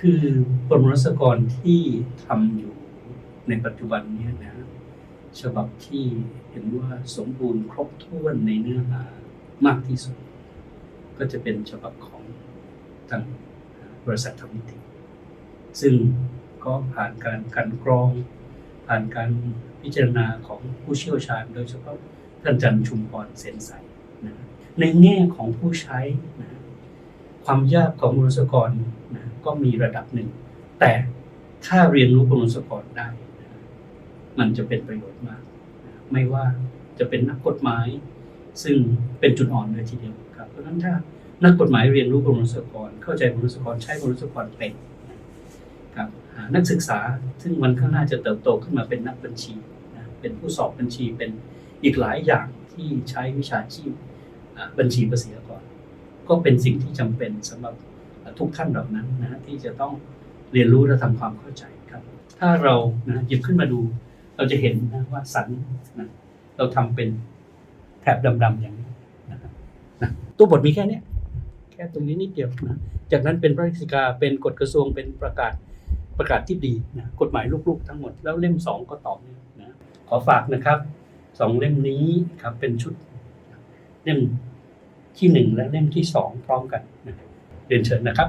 คือกรมรัศกรที่ทำอยู่ในปัจจุบันนี้นะฉบับที่เห็นว่าสมบูรณ์ครบถ้วนในเนื้อหามากที่สุด ก็จะเป็นฉบับของทางบริษัททำนิติ ซึ่งก็ผ่านการกันกรอง ผ่านการพิจารณาของผู้เชี่ยวชาญ โดยเฉพาะท่านจันทร์ชุมพรเสนใสนะในแง่ของผู้ใช้นะความยากของมนุษยกรนะ ก็มีระดับหนึ่ง แต่ถ้าเรียนรู้มนุษยกรได้ มันจะเป็นประโยชน์มาก ไม่ว่าจะเป็นนักกฎหมาย ซึ่งเป็นจุดอ่อนเลยทีเดียวครับ เพราะฉะนั้นถ้านักกฎหมายเรียนรู้มนุษยกรเข้าใจมนุษยกรใช้มนุษยกรเป็นนะครับนักศึกษาซึ่งวันข้างหน้าจะเติบโตขึ้นมาเป็นนักบัญชีนะเป็นผู้สอบบัญชีเป็นอีกหลายอย่างที่ใช้วิชาชีพบัญชีภาษีก่อน ก็เป็นสิ่งที่จำเป็นสำหรับ ทุกท่านเหล่านั้นนะที่จะต้องเรียนรู้และทำความเข้าใจครับ ถ้าเรานะหยิบขึ้นมาดู เราจะเห็นนะว่าสันนะเราทำเป็นแถบดำๆอย่างนี้นะครับนะตัวบทมีแค่เนี้ยแค่ตรงนี้นิดเดียวนะจากนั้นเป็นพระราชกาเป็นกฎกระทรวงเป็นประกาศประกาศที่ดีนะกฎหมายลูกๆทั้งหมด แล้วเล่มสองก็ต่อเนื่องนะขอฝากนะครับสองเล่มนี้ครับเป็นชุดเล่มที่หนึ่งและเล่มที่สองพร้อมกันนะ เรียนเชิญนะครับ